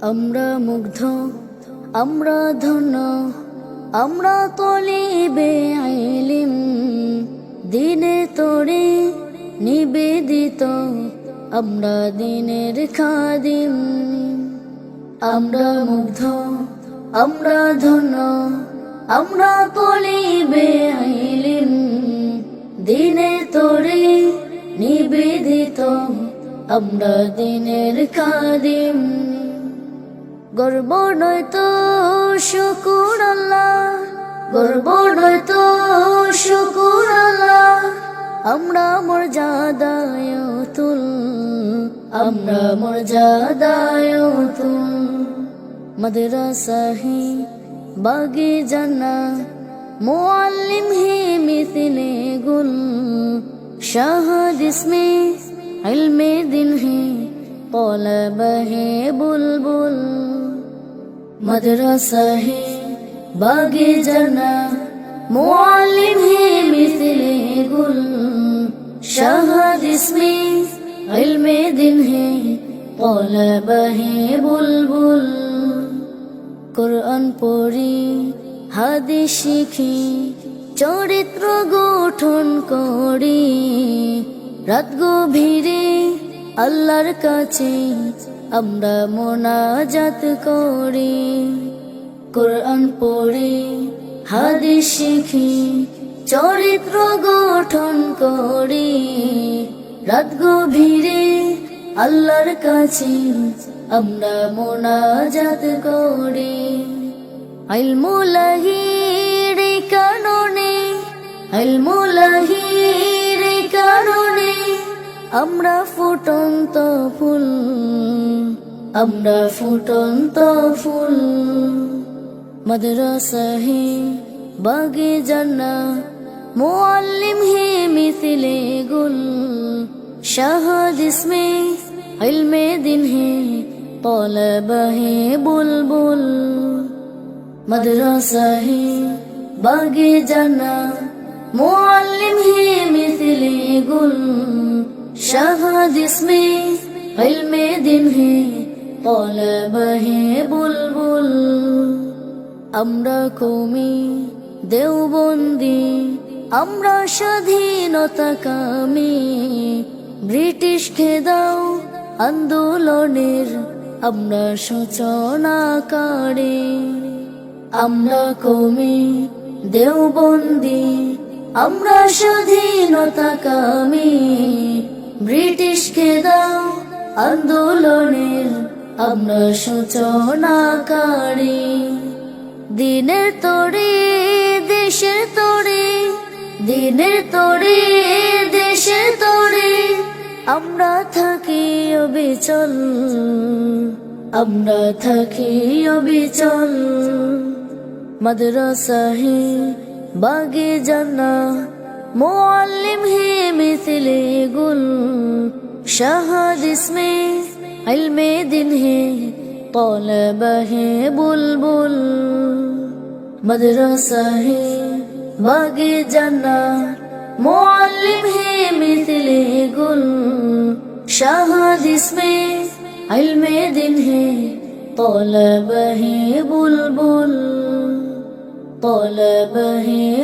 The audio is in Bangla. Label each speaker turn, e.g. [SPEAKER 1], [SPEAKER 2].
[SPEAKER 1] আমরা মুগ্ধ, আমরা ধন্য, আমরা তলিবে আইলিম। দিনে তোরে নিবেদিত, আমরা দিনের খাদিম। আমরা মুগ্ধ, আমরা ধন্য, আমরা তলিবে আইলিম। দিনে তোরে নিবেদিত, আমরা দিনের খাদিম। গর্ব নয়তো শুকুর আল্লাহ, গর্ব নয়তো শুকুর আল্লাহ। আমরা মর্যাদায় তুল আমরা মর্যাদায় তুল মাদ্রাসাহি বাগে জানা মোয়াল্লিম হে মিথিলে গুল। শাহ ইসমে ইলমে দিন হে কলব হে বুলবুল। मदरसा है बागे जना मुआलिम है मिसले गुल शहद इसमें علم दिन है طلب है बुलबुल কোরআন পড়ি হাদিস শিখি চরিত্র গঠন করি রাত গভীরে আল্লাহর কাছে আমরা মোনাজাত করি, কোরআন পড়ি, হাদিস শিখি, চরিত্র গঠন করি, রাত গভীরে আল্লাহর কাছে আমরা মোনাজাত করি। আলমুলাহির রে কাননে কারণে আমরা ফুটন্ত ফুল, আমরা ফুটন্ত ফুল। মাদ্রাসাহে বাগে জানা মোয়াল্লিম হে মিথিলে গুল। শাহ ইসমে ইলমে দিন হে طلبة هي বুলবুল। مدرسة هي باقي جنة معلم هي مثل शहद इसमें इल्मे দিন হে तलब है बुलबुल। আমরা কমি দেওবন্দি আমরা স্বাধীনতা কামি ব্রিটিশ খেদাও আন্দোলনের আমরা সূচনাকারী আমরা কমি দেওবন্দি আমরা স্বাধীনতা কামি ব্রিটিশ খেদাও আন্দোলনের, আমরা সূচনাকারী। দিনের তোরে দেশের তোরে দিনের তোরে দেশের তোরে, আমরা থাকি অবিচল, আমরা থাকি অবিচল। মাদ্রাসা হে বাগে জানা মুআল্লিম হে तिले गुल शहद इसमें इल्म दिन है तौलब है बुलबुल मदरसा है बागे जाना मुआलिम है मिथिले गुल शहद इसमें इल्म दिन है तौलब है बुलबुल तौलब है